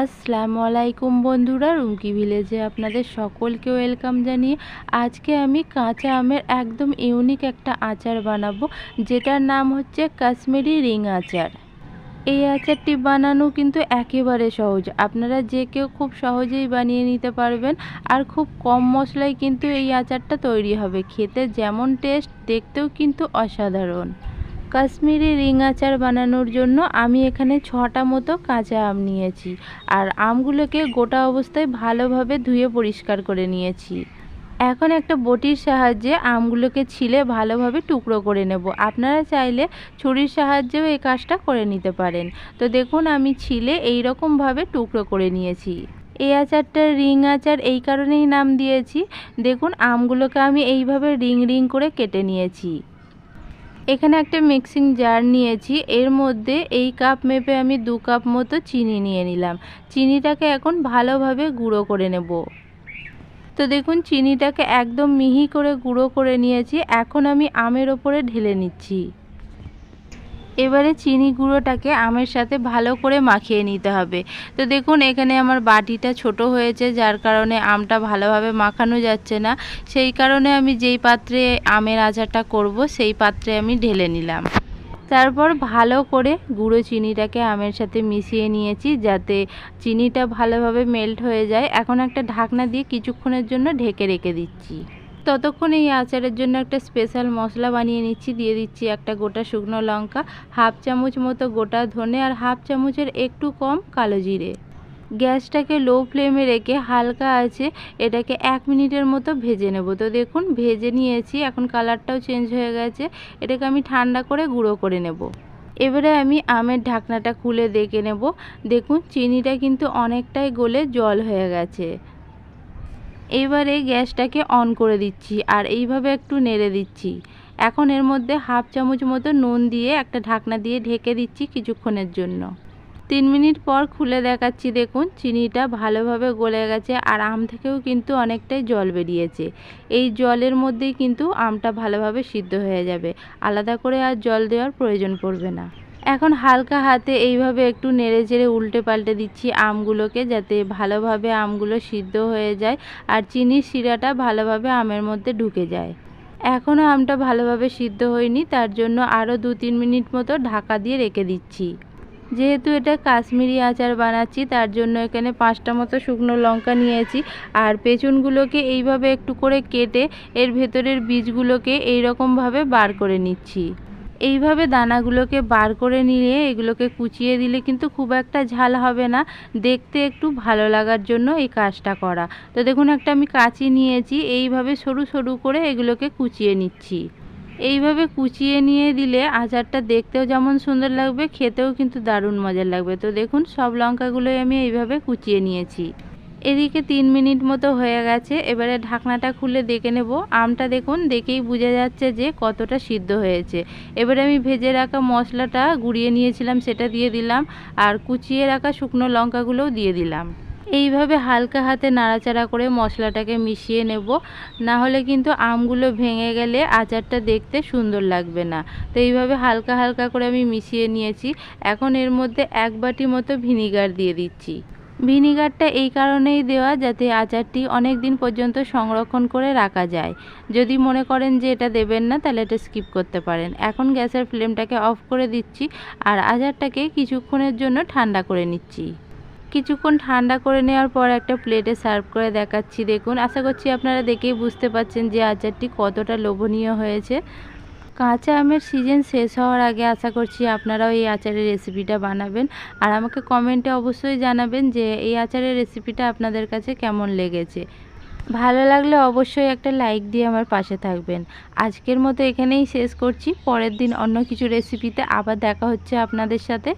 আসসালামু আলাইকুম বন্ধুরা, রুমকি ভিলেজে আপনাদের সকলকে ওয়েলকাম জানিয়ে আজকে আমি কাঁচা আমের একদম ইউনিক একটা আচার বানাবো, যেটার নাম হচ্ছে কাশ্মীরি রিং আচার। এই আচারটি বানানো কিন্তু একেবারে সহজ, আপনারা যে কেউ খুব সহজেই বানিয়ে নিতে পারবেন, আর খুব কম মশলায় কিন্তু এই আচারটা তৈরি হবে, খেতে যেমন টেস্ট, দেখতেও কিন্তু অসাধারণ। কাশ্মীরি রিং আচার বানানোর জন্য আমি এখানে ছটা মতো কাঁচা আম নিয়েছি। আর আমগুলোকে গোটা অবস্থায় ভালোভাবে ধুয়ে পরিষ্কার করে নিয়েছি। এখন একটা বটির সাহায্যে আমগুলোকে ছিলে ভালোভাবে টুকরো করে নেব। আপনারা চাইলে ছুরির সাহায্যেও এই কাজটা করে নিতে পারেন। তো দেখুন, আমি ছিলে এই রকমভাবে টুকরো করে নিয়েছি। এই আচারটার রিং আচার এই কারণেই নাম দিয়েছি। দেখুন, আমগুলোকে আমি এইভাবে রিং রিং করে কেটে নিয়েছি। এখানে একটা মিক্সিং জার নিয়েছি। এর মধ্যে এই কাপ মেপে আমি দু কাপ মতো চিনি নিয়ে নিলাম। চিনিটাকে এখন ভালোভাবে গুঁড়ো করে নেব। তো দেখুন, চিনিটাকে একদম মিহি করে গুঁড়ো করে নিয়েছি। এখন আমি আমের ওপরে ঢেলে নিচ্ছি। এবারে চিনি গুঁড়োটাকে আমের সাথে ভালো করে মাখিয়ে নিতে হবে। তো দেখুন, এখানে আমার বাটিটা ছোট হয়েছে, যার কারণে আমটা ভালোভাবে মাখানো যাচ্ছে না। সেই কারণে আমি যেই পাত্রে আমের আচারটা করব, সেই পাত্রে আমি ঢেলে নিলাম। তারপর ভালো করে গুঁড়ো চিনিটাকে আমের সাথে মিশিয়ে নিয়েছি, যাতে চিনিটা ভালোভাবে মেল্ট হয়ে যায়। এখন একটা ঢাকনা দিয়ে কিছুক্ষণের জন্য ঢেকে রেখে দিচ্ছি। ততক্ষণ এই আচারের জন্য একটা স্পেশাল মশলা বানিয়ে নিচ্ছি। দিয়ে দিচ্ছি একটা গোটা শুকনো লঙ্কা হাফ চামচ মতো গোটা ধনে আর হাফ চামচের একটু কম কালো জিরে। গ্যাসটাকে লো ফ্লেমে রেখে হালকা আছে, এটাকে এক মিনিটের মতো ভেজে নেব। তো দেখুন, ভেজে নিয়েছি, এখন কালারটাও চেঞ্জ হয়ে গেছে। এটাকে আমি ঠান্ডা করে গুঁড়ো করে নেব। এবারে আমি আমের ঢাকনাটা খুলে দেখে নেব। দেখুন, চিনিটা কিন্তু অনেকটাই গলে জল হয়ে গেছে। এবারে গ্যাসটাকে অন করে দিচ্ছি আর এইভাবে একটু নেড়ে দিচ্ছি। এখন এর মধ্যে হাফ চামচ মতো নুন দিয়ে একটা ঢাকনা দিয়ে ঢেকে দিচ্ছি কিছুক্ষণের জন্য। তিন মিনিট পর খুলে দেখাচ্ছি, দেখুন, চিনিটা ভালোভাবে গলে গেছে আর আম থেকেও কিন্তু অনেকটাই জল বেরিয়েছে। এই জলের মধ্যেই কিন্তু আমটা ভালোভাবে সিদ্ধ হয়ে যাবে। আলাদা করে আর জল দেওয়ার প্রয়োজন পড়বে না। এখন হালকা হাতে এইভাবে একটু নেড়ে চেড়ে উল্টে পাল্টে দিচ্ছি আমগুলোকে যাতে ভালোভাবে আমগুলো সিদ্ধ হয়ে যায় আর চিনির শিরাটা ভালোভাবে আমের মধ্যে ঢুকে যায়। এখনও আমটা ভালোভাবে সিদ্ধ হয়নি, তার জন্য আরও দু তিন মিনিট মতো ঢাকা দিয়ে রেখে দিচ্ছি। যেহেতু এটা কাশ্মীরি আচার বানাচ্ছি, তার জন্য এখানে পাঁচটা মতো শুকনো লঙ্কা নিয়েছি আর পেছনগুলোকে এইভাবে একটু করে কেটে এর ভেতরের বীজগুলোকে এইরকমভাবে বার করে নিচ্ছি। এইভাবে দানাগুলোকে বার করে নিয়ে এগুলোকে কুচিয়ে দিলে কিন্তু খুব একটা ঝাল হবে না। দেখতে একটু ভালো লাগার জন্য এই কাজটা করা। তো দেখুন, একটা আমি কাঁচি নিয়েছি, এইভাবে সরু সরু করে এগুলোকে কুচিয়ে নিচ্ছি। এইভাবে কুচিয়ে নিয়ে দিলে আচারটা দেখতেও যেমন সুন্দর লাগবে, খেতেও কিন্তু দারুণ মজার লাগবে। তো দেখুন, সব লঙ্কাগুলোই আমি এইভাবে কুচিয়ে নিয়েছি। এদিকে তিন মিনিট মতো হয়ে গেছে, এবারে ঢাকনাটা খুলে দেখে নেব। আমটা দেখুন, দেখেই বোঝা যাচ্ছে যে কতটা সিদ্ধ হয়েছে। এবারে আমি ভেজে রাখা মশলাটা গুঁড়িয়ে নিয়েছিলাম, সেটা দিয়ে দিলাম, আর কুচিয়ে রাখা শুকনো লঙ্কাগুলোও দিয়ে দিলাম। এইভাবে হালকা হাতে নাড়াচাড়া করে মশলাটাকে মিশিয়ে নেব। না হলে কিন্তু আমগুলো ভেঙে গেলে আচারটা দেখতে সুন্দর লাগবে না। তো এইভাবে হালকা হালকা করে আমি মিশিয়ে নিয়েছি। এখন এর মধ্যে এক বাটি মতো ভিনিগার দিয়ে দিচ্ছি। ভিনিগারটা এই কারণেই দেওয়া যাতে আচারটি অনেক দিন পর্যন্ত সংরক্ষণ করে রাখা যায়। যদি মনে করেন যে এটা দেবেন না, তাহলে এটা স্কিপ করতে পারেন। এখন গ্যাসের ফ্লেমটাকে অফ করে দিচ্ছি আর আচারটাকে কিছুক্ষণের জন্য ঠান্ডা করে নিচ্ছি। কিছুক্ষণ ঠান্ডা করে নেওয়ার পর একটা প্লেটে সার্ভ করে দেখাচ্ছি। দেখুন, আশা করছি আপনারা দেখেই বুঝতে পাচ্ছেন যে আচারটি কতটা লোভনীয় হয়েছে। কাঁচা আমের সিজন শেষ হওয়ার আগে আশা করছি আপনারাও এই আচারের রেসিপিটা বানাবেন। আর আমাকে কমেন্টে অবশ্যই জানাবেন যে এই আচারের রেসিপিটা আপনাদের কাছে কেমন লেগেছে। ভালো লাগলে অবশ্যই একটা লাইক দিয়ে আমার পাশে থাকবেন। আজকের মতো এখানেই শেষ করছি। পরের দিন অন্য কিছু রেসিপিতে আবার দেখা হচ্ছে আপনাদের সাথে।